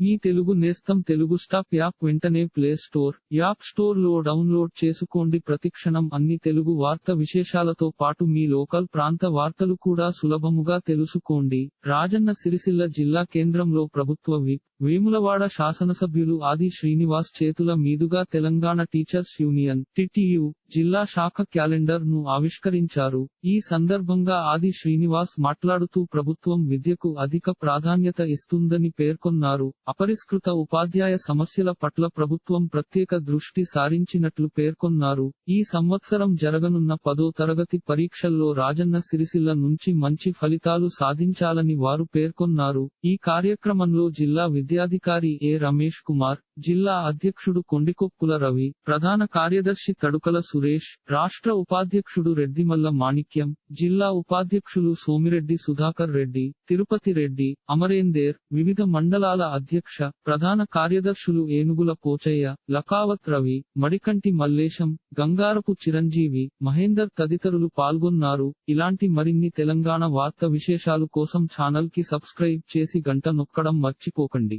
మీ తెలుగు నేస్తం Telugu stop app వెంటనే play store app స్టోర్లో డౌన్లోడ్ చేసుకోండి. ప్రతిక్షణం అన్ని తెలుగు వార్త విశేషాలతో పాటు మీ లోకల్ ప్రాంత వార్తలు కూడా సులభముగా తెలుసుకోండి. రాజన్న సిరిసిల్ల జిల్లా కేంద్రంలో ప్రభుత్వ విప్ వేములవాడ శాసనసభ్యులు ఆది శ్రీనివాస్ చేతుల మీదుగా తెలంగాణ టీచర్స్ యూనియన్ టిటియు జిల్లా శాఖ క్యాలెండర్ను ఆవిష్కరించారు. ఈ సందర్భంగా ఆది శ్రీనివాస్ మాట్లాడుతూ ప్రభుత్వం విద్యకు అధిక ప్రాధాన్యత ఇస్తుందని పేర్కొన్నారు. అపరిష్కృత ఉపాధ్యాయ సమస్యల పట్ల ప్రభుత్వం ప్రత్యేక దృష్టి సారించినట్లు పేర్కొన్నారు. ఈ సంవత్సరం జరగనున్న పదో తరగతి పరీక్షల్లో రాజన్న సిరిసిల్ల నుంచి మంచి ఫలితాలు సాధించాలని వారు పేర్కొన్నారు. ఈ కార్యక్రమంలో జిల్లా విద్యాధికారి ఏ రమేష్ కుమార్ జిల్లా అధ్యక్షుడు కొండికొప్పుల రవి ప్రధాన కార్యదర్శి తడుకల సురేష్ రాష్ట్ర ఉపాధ్యక్షుడు రెడ్డిమల్ల మాణిక్యం జిల్లా ఉపాధ్యక్షులు సోమిరెడ్డి సుధాకర్ రెడ్డి తిరుపతి రెడ్డి అమరేందేర్ వివిధ మండలాల అధ్యక్ష ప్రధాన కార్యదర్శులు ఏనుగుల పోచయ్య లకావత్ రవి మడికంటి మల్లేశం గంగారపు చిరంజీవి మహేందర్ తదితరులు పాల్గొన్నారు. ఇలాంటి మరిన్ని తెలంగాణ వార్త విశేషాలు కోసం ఛానల్కి సబ్స్క్రైబ్ చేసి గంట నొక్కడం మర్చిపోకండి.